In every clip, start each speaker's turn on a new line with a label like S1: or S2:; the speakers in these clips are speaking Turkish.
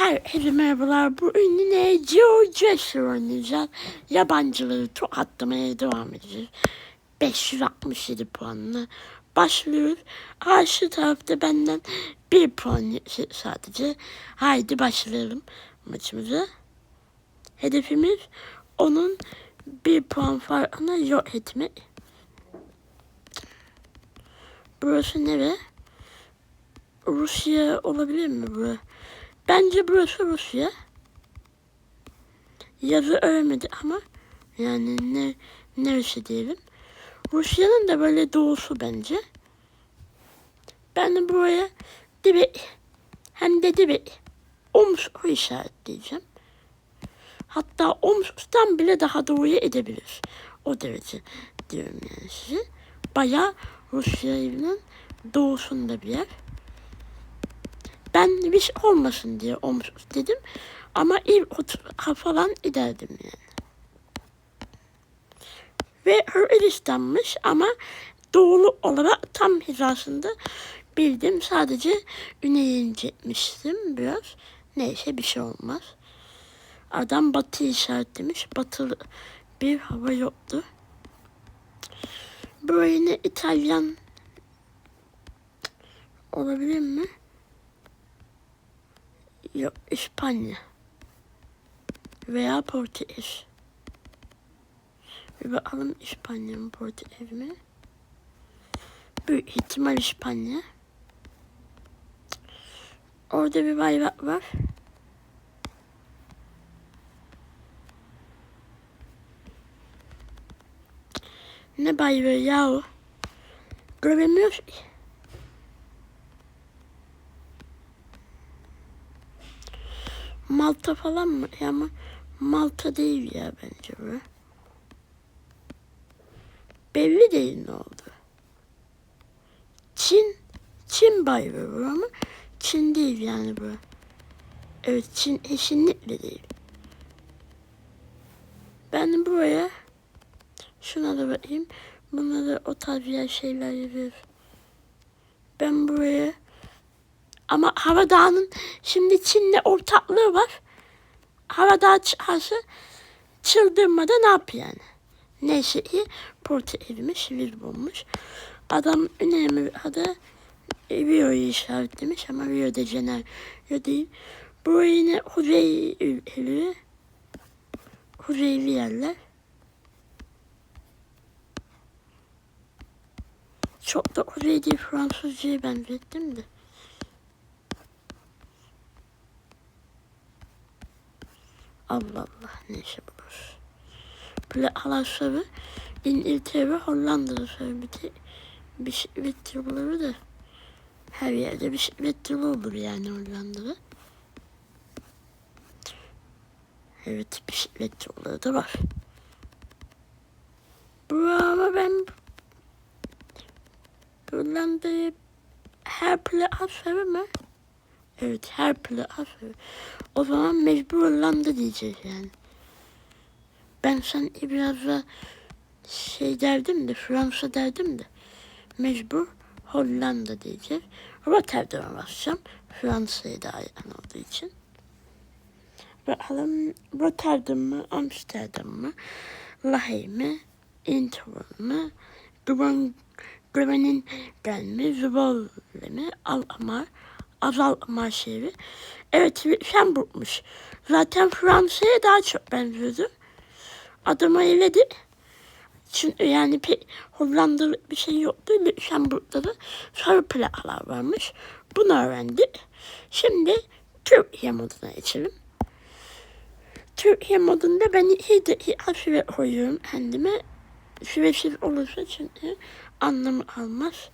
S1: Herkese merhabalar. Bu yine GeoGuessr oynayacağız. Yabancıları tokatlamaya devam edeceğiz. 567 puanla başlıyoruz. Karşı tarafta benden bir puan yeşil sadece. Haydi başlayalım maçımıza. Hedefimiz onun bir puan farkına yok etmek. Burası nere? Rusya olabilir mi burası? Bence burası Rusya. Yazı öğrenmedi ama yani ne neresi diyelim. Rusya'nın da böyle doğusu bence. Ben de buraya dibi hem de dibi Omsk'u işaretleyeceğim. Hatta Omsk'tan bile daha doğuya edebilir. O derece diyorum yani size. Bayağı Rusya'nın doğusunda bir yer. Ben bir şey olmasın diye olmuş dedim. Ama ilk otur falan ederdim yani. Ve Hırvatistan'mış ama doğulu olarak tam hizasında bildim. Sadece güneye incetmiştim biraz. Neyse bir şey olmaz. Adam batı işaretlemiş. Batılı bir hava yoktu. Böyle İtalyan olabilir mi? Yok İspanya. Veya Portekiz. Bir bakalım İspanya mı Portekiz mi? Büyük ihtimal İspanya. Orada bir bayrak var. Ne bayrağı yahu? Göremiyoruz ki. Malta falan mı? Ama Malta değil ya bence bu. Belli değil ne oldu. Çin, Çin bayrağı bu ama Çin değil yani bu. Evet Çin kesinlikle değil. Ben buraya şuna da bakayım. Buna da o tarz şeyler yapıyor. Ben buraya ama Havadağ'ın şimdi Çin'le ortaklığı var. Havadağ çıkarsa çıldırmada ne yap yani? Neyse ki Portekiz'miş, Lisbon'muş. Adam önemli adı Rio'yu işaretlemiş ama Rio de Janeiro değil. Bu yine Kuzey ülkeleri. Kuzeyli yerler. Çok da Kuzey değil Fransızca'ya benzettim de. Allah Allah neyse bulur. Böyle alaşları İngiltere Hollanda'da söyledi. Bisiklet yolları da her yerde bisiklet yolu olur yani Hollanda'da. Evet bisiklet yolları da var. Ama ben Hollanda'yı her mı? Evet her plakası. O zaman mecbur Hollanda diyeceğiz yani. Ben sanki biraz da şey derdim de Fransa derdim de mecbur Hollanda diyeceğiz. Rotterdam'a basacağım. Fransa'ya daha yakın olduğu için. Bakalım Rotterdam mı, Amsterdam mı, Lahey mi, Eindhoven mı, Groningen mi, Zwolle mi, Alkmaar, Azalkmaar şehri. Evet Lüksemburg'muş. Zaten Fransa'ya daha çok benziyordu. Adamı eledi. Çünkü yani pek Hollandalı bir şey yoktu. Lüksemburg'da da sarı plakalar varmış. Bunu öğrendik. Şimdi Türkiye moduna geçelim. Türkiye modunda ben iki dakika süre koyuyorum kendime. Süresiz olursa çünkü anlamı almaz.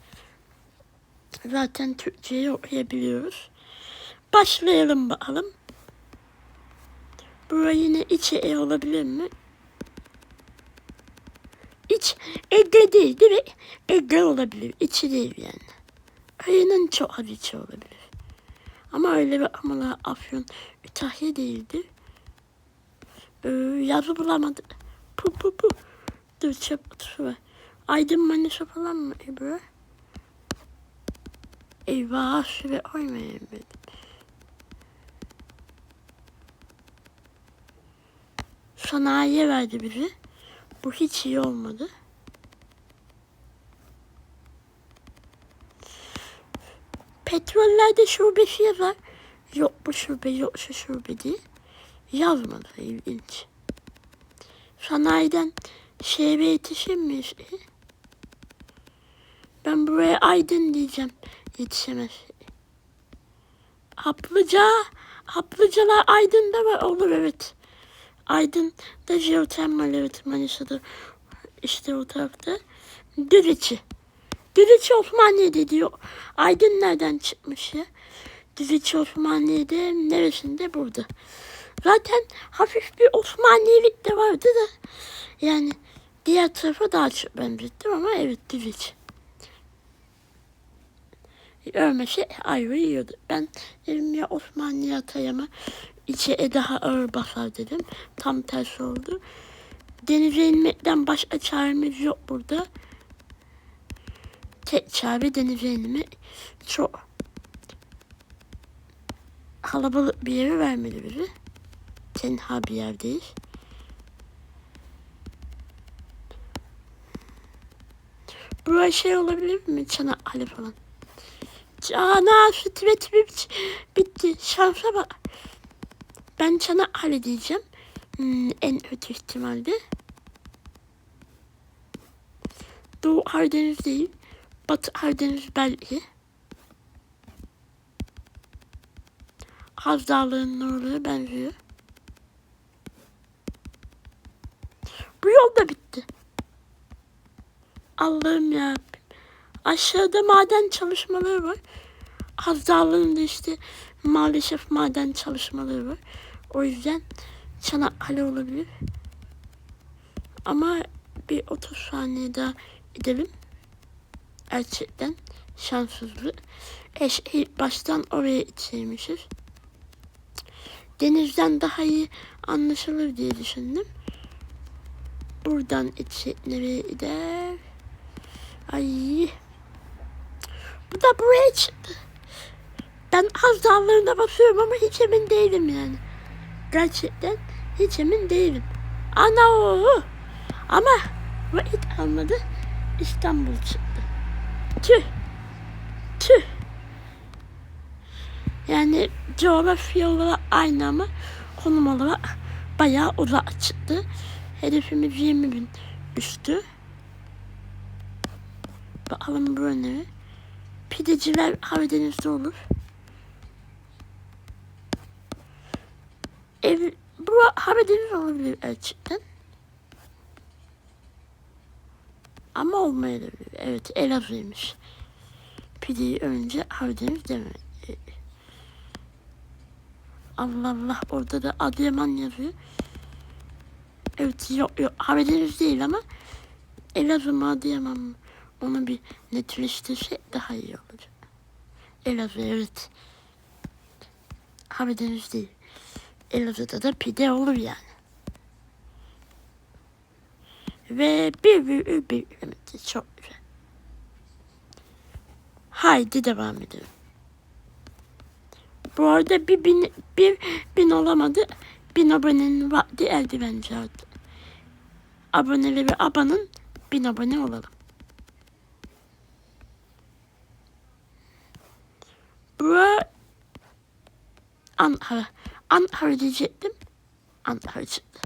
S1: Zaten Türkçeyi okuyabiliyoruz. Başlayalım bakalım. Buraya yine içe e olabilir mi? İç Ege değil değil mi? Ege olabilir. İçi değil yani. Ayının çok az içi olabilir. Ama öyle bir amala Afyon Kütahya değildi. Ee, yazı bulamadı. Pu pu pu. Dur çabuk su Aydın Manisa falan mı Ebru? Eyvah süre oymayayım ben. Sanayiye verdi biri. Bu hiç iyi olmadı. Petrollerde şubesi yazar. Yok bu şube yok şu şube diye. Yazmadı ilginç. Sanayiden şehre yetişir miyiz? Ben buraya aydın diyeceğim. Yetişemez. Haplıca, haplıcalar Aydın'da var. Olur evet. Aydın'da jeotermal evet Manisa'da. işte o tarafta. Düriçi. Düriçi Osmaniye'de diyor. Aydın nereden çıkmış ya? Düriçi Osmaniye'de neresinde burada. Zaten hafif bir Osmaniyelik de vardı da. Yani diğer tarafa daha çok benzettim ama evet Düriçi. Ölmese ayrı yiyordu. Ben dedim ya Osmanlı atayama içe daha ağır basar dedim. Tam tersi oldu. Denize inmekten başka çaremiz yok burada. Tek çare denize inmek. Çok kalabalık bir yere vermedi bizi. Tenha bir yerdeyiz. Buraya şey olabilir mi? Çanakkale falan. Ana sütümet bitti. Şansa bak. Ben Çanakkale diyeceğim. Hmm, en kötü ihtimalle. Doğu Karadeniz değil. Batı Karadeniz belki. Haz Dağları'nın oraya benziyor. Bu yol da bitti. Allah'ım ya. Aşağıda maden çalışmaları var. Dağları'nda işte maalesef maden çalışmaları var. O yüzden Çanakkale olabilir. Ama bir 30 saniye daha gidelim. Gerçekten şanssızlık. Eş ilk baştan oraya içeymişiz. Denizden daha iyi anlaşılır diye düşündüm. Buradan içi nereye gider? Ay. Bu da buraya çıktı. Ben az dağlarına basıyorum ama hiç emin değilim yani. Gerçekten hiç emin değilim. Ana o. Ama bu it almadı. İstanbul çıktı. Tüh. Tüh. Yani coğrafya olarak aynı ama konum olarak bayağı uzak çıktı. Hedefimiz 20 bin üstü. Bakalım bu ne? Pideciler Karadeniz'de olur. Ev, bu Karadeniz olabilir gerçekten. Ama olmayabilir. Evet Elazığ'ymış. Pideyi önce Karadeniz deme. Allah Allah orada da Adıyaman yazıyor. Evet yok yok Karadeniz değil ama Elazığ mı Adıyaman mı? Onu bir netleştirsek daha iyi olacak. Elazığ evet. Karadeniz değil. Elazığ'da da pide olur yani. Ve bir bir bir, bir evet, çok güzel. Haydi devam edelim. Bu arada bir bin, bir bin olamadı. Bin abonenin vakti elde bence artık. Aboneleri abanın bin abone olalım. Ankara. Ankara diyecektim. Ankara çıktı.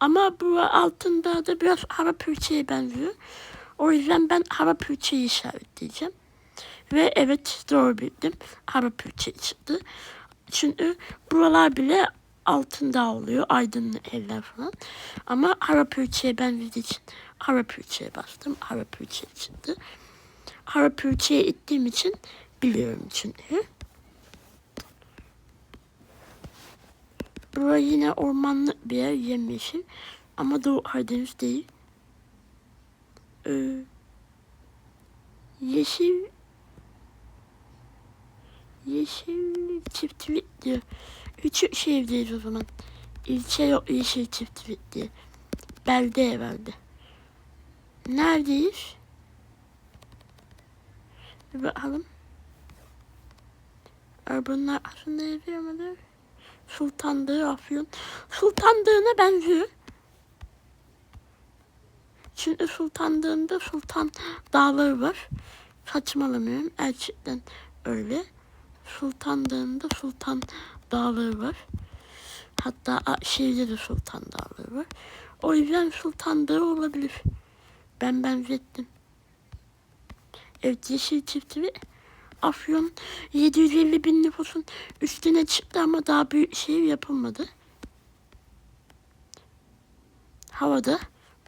S1: Ama bu altında da biraz Arap ülkeye benziyor. O yüzden ben Arap ülkeyi işaretleyeceğim. Ve evet doğru bildim. Arap ülke çıktı. Çünkü buralar bile altında oluyor. Aydınlı evler falan. Ama Arap ülkeye benzediği için Arap ülkeye bastım. Arap ülke çıktı. Arap ülkeye ittiğim için biliyorum çünkü. Burası yine ormanlık bir yer, yemyeşil. Ama Doğu Karadeniz değil. Ee, yeşil Yeşil çiftlik diyor. Üçü şehirdeyiz o zaman. İlçe yok yeşil çiftlik diye. Belde herhalde. Neredeyiz? Bir bakalım. Bunlar aslında yazıyor mudur? Sultan Dağı Afyon. Sultan Dağı'na benziyor. Çünkü sultanlığında sultan dağları var. Saçmalamıyorum. Gerçekten öyle. Sultanlığında sultan dağları var. Hatta şehirde de sultan dağları var. O yüzden sultan dağı olabilir. Ben benzettim. Evet yeşil çiftli ve Afyon 750 bin nüfusun üstüne çıktı ama daha büyük şehir yapılmadı. Havada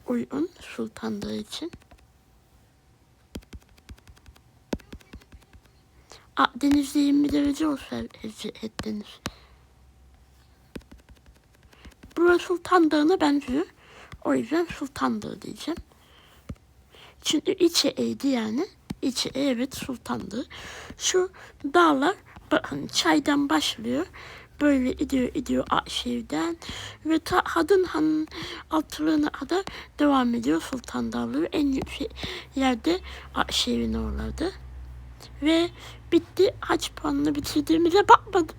S1: uygun Sultan Dağı için. Akdeniz'de 20 derece olsa ettiniz. Burası Sultan benziyor. O yüzden Sultan diyeceğim. Çünkü içe eğdi yani. İçe E, evet Sultan Dağı. Şu dağlar bakın çaydan başlıyor. Böyle gidiyor gidiyor Akşehir'den ve ta Hadın Han'ın altılığına kadar devam ediyor Sultan Dağları. En yüksek yerde Akşehir'in oralarda. Ve bitti. Kaç puanla bitirdiğimize bakmadım.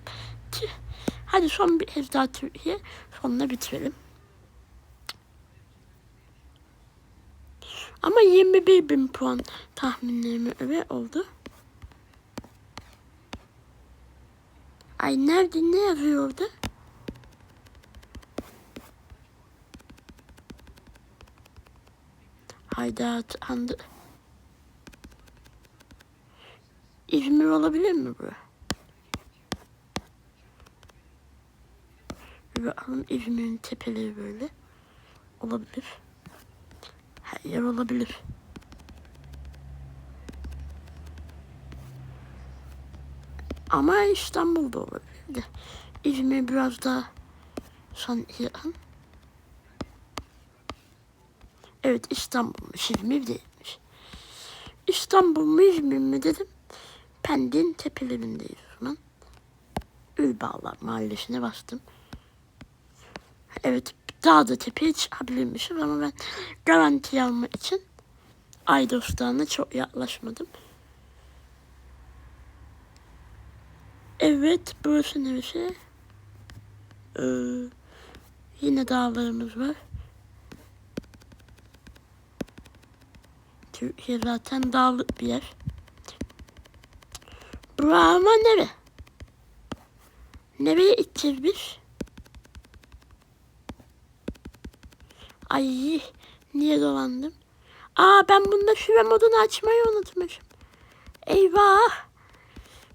S1: Tüh. Hadi son bir kez daha Türkiye. Sonuna bitirelim. Ama 21 bin puan tahminlerime göre oldu. Ay nerede ne yazıyor orada? Hayda andı. İzmir olabilir mi bu? Bir bakalım İzmir'in tepeleri böyle. Olabilir. Her yer olabilir. Ama İstanbul'da olabilir de. İzmir biraz daha yakın. Evet İstanbul'muş İzmir değilmiş. İstanbul mu İzmir mi dedim. Pendik'in tepelerindeyiz o zaman. Ülbağlar mahallesine bastım. Evet daha da tepeye çıkabilirmişim ama ben garanti almak için Aydos Dağı'na çok yaklaşmadım. Evet burası neresi? Ee, yine dağlarımız var. Türkiye zaten dağlık bir yer. Bura ama nere? Nereye gideceğiz biz? Ay niye dolandım? Aa ben bunda şuve modunu açmayı unutmuşum. Eyvah.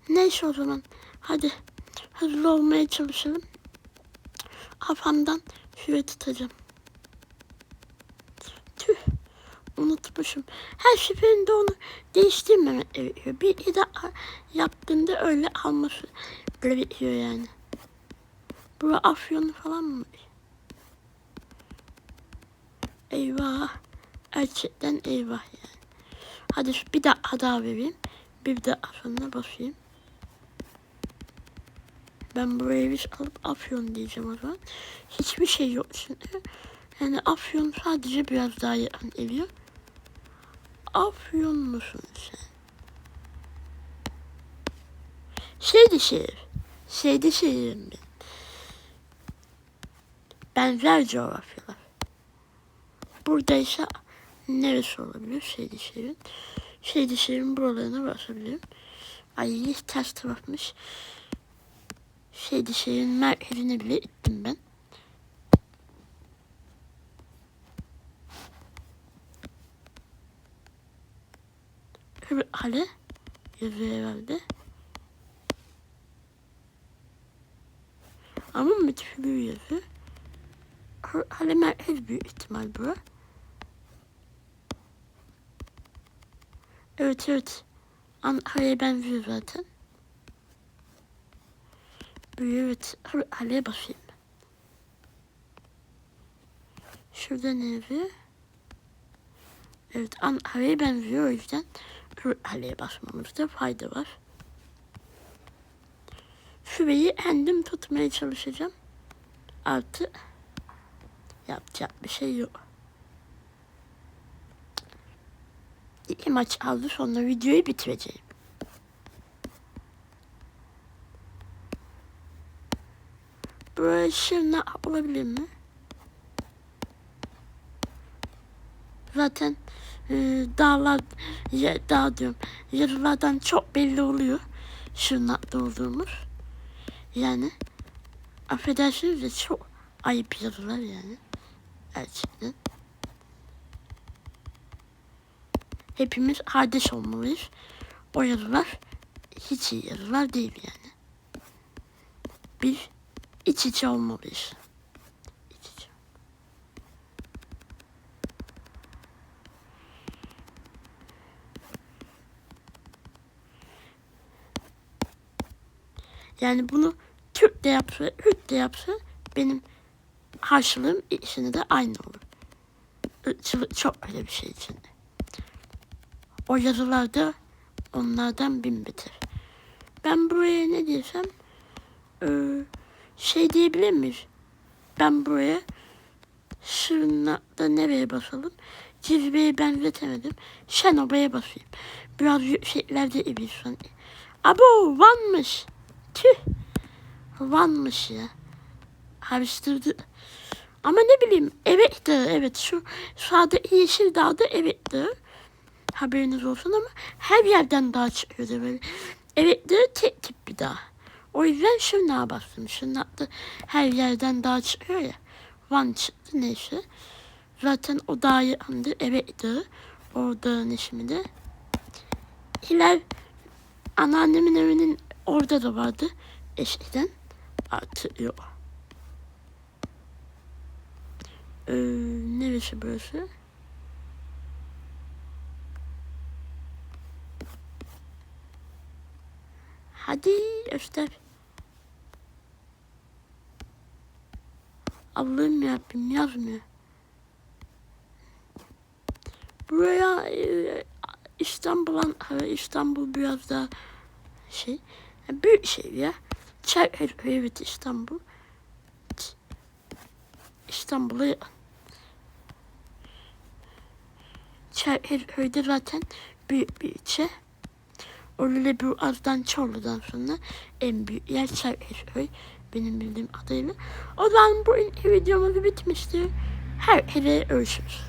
S1: Neyse o zaman. Hadi hızlı olmaya çalışalım. Kafamdan şuve tutacağım. Tüh. Unutmuşum. Her seferinde onu değiştirmemek gerekiyor. Bir dakika yaptığında öyle alması gerekiyor yani. Bu afyonu falan mı? Eyvah. Gerçekten eyvah yani. Hadi bir dakika daha vereyim. Bir dakika sonra basayım. Ben buraya bir alıp afyon diyeceğim o zaman. Hiçbir şey yok çünkü. Yani afyon sadece biraz daha yakın geliyor. Afyon musun sen? Şeydi şehir. Şeydi şehirim ben. Benzer coğrafyalar. Buradaysa neresi olabilir? Şeydi şehrin buralarına basabilirim. Ay ters tarafmış. Şeydi şehrin merkezine bile gittim ben. Hale yazıyor herhalde. Ama müthiş yazıyor. Hale merkez büyük ihtimal bu. Evet evet. Ankara'ya benziyor zaten. Büyüyor evet. Hale'ye basayım. Şurada ne? Evet Ankara'ya benziyor o yüzden Hale'ye basmamızda fayda var. Şurayı kendim tutmaya çalışacağım. Artı yapacak bir şey yok. İki maç aldı sonra videoyu bitireceğim. Böyle şırna olabilir mi? Zaten e, dağlar, ya, dağ diyorum, yazılardan çok belli oluyor Şırnak'ta olduğumuz. Yani affedersiniz de çok ayıp yazılar yani. Gerçekten. Hepimiz kardeş olmalıyız. O yazılar hiç iyi yazılar değil yani. Biz iç içe olmalıyız. İç içe. Yani bunu Türk de yapsa, Kürt de yapsa benim karşılığım ikisine de aynı olur. Çok öyle bir şey için. O yazılarda onlardan bin beter. Ben buraya ne diyorsam eee, şey diyebilir miyiz? Ben buraya Şırnak'ta nereye basalım? Cizbe'ye benzetemedim. Şenoba'ya basayım. Biraz yükseklerde ibiyorsun. Abo Van'mış. Tüh. Van'mış ya. Karıştırdı. Ama ne bileyim evet de evet şu sağda yeşil dağda evet de haberiniz olsun ama her yerden dağ çıkıyordu böyle. Evet de tek tip bir dağ. O yüzden şırnağa bastım. Şırnak'ta her yerden dağ çıkıyor ya. Van çıktı neyse. Zaten o dağ yakındı. Evet dağı. O dağın ismi de. Hilal anneannemin evinin orada da vardı eskiden. Artık yok. Ee, neresi burası? Hadi göster. Allah'ım yarabbim yazmıyor. Buraya e, e, İstanbul biraz daha şey büyük şehir ya. Çay evet İstanbul. İstanbul'a. Çayırköy'de zaten büyük bir ilçe. Öyle bir azdan Çorlu'dan sonra en büyük yer Çayırköy benim bildiğim adıyla. O zaman bu videomuz bitmiştir. Herkese görüşürüz.